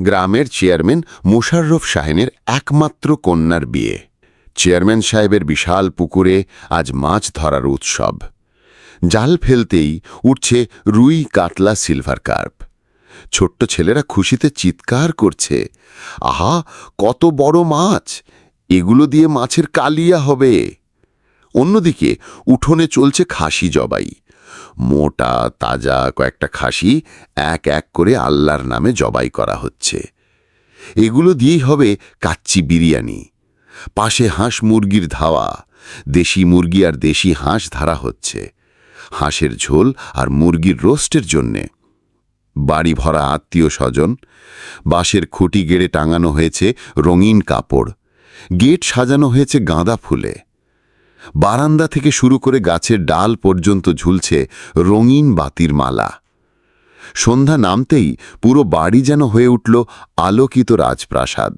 গ্রামের চেয়ারম্যান মোশাররফ শাহিনের একমাত্র কন্যার বিয়ে। চেয়ারম্যান সাহেবের বিশাল পুকুরে আজ মাছ ধরার উৎসব। জাল ফেলতেই উঠছে রুই কাতলা সিলভার কার্প। ছোট্ট ছেলেরা খুশিতে চিৎকার করছে, আহা, কত বড় মাছ! এগুলো দিয়ে মাছের কালিয়া হবে! অন্যদিকে উঠোনে চলছে খাসি জবাই। মোটা, তাজা কয়েকটা খাসি এক এক করে আল্লাহর নামে জবাই করা হচ্ছে। এগুলো দিয়েই হবে কাচ্চি বিরিয়ানি। পাশে হাঁস মুরগির ধাওয়া। দেশি মুরগি আর দেশি হাঁস ধারা হচ্ছে। হাঁসের ঝোল আর মুরগির রোস্টের জন্যে। বাড়ি ভরা আত্মীয় স্বজন। বাঁশের খুঁটি গেড়ে টাঙানো হয়েছে রঙিন কাপড়। গেট সাজানো হয়েছে গাঁদা ফুলে। বারান্দা থেকে শুরু করে গাছের ডাল পর্যন্ত ঝুলছে রঙিন বাতির মালা। সন্ধ্যা নামতেই পুরো বাড়ি যেন হয়ে উঠল আলোকিত রাজপ্রাসাদ।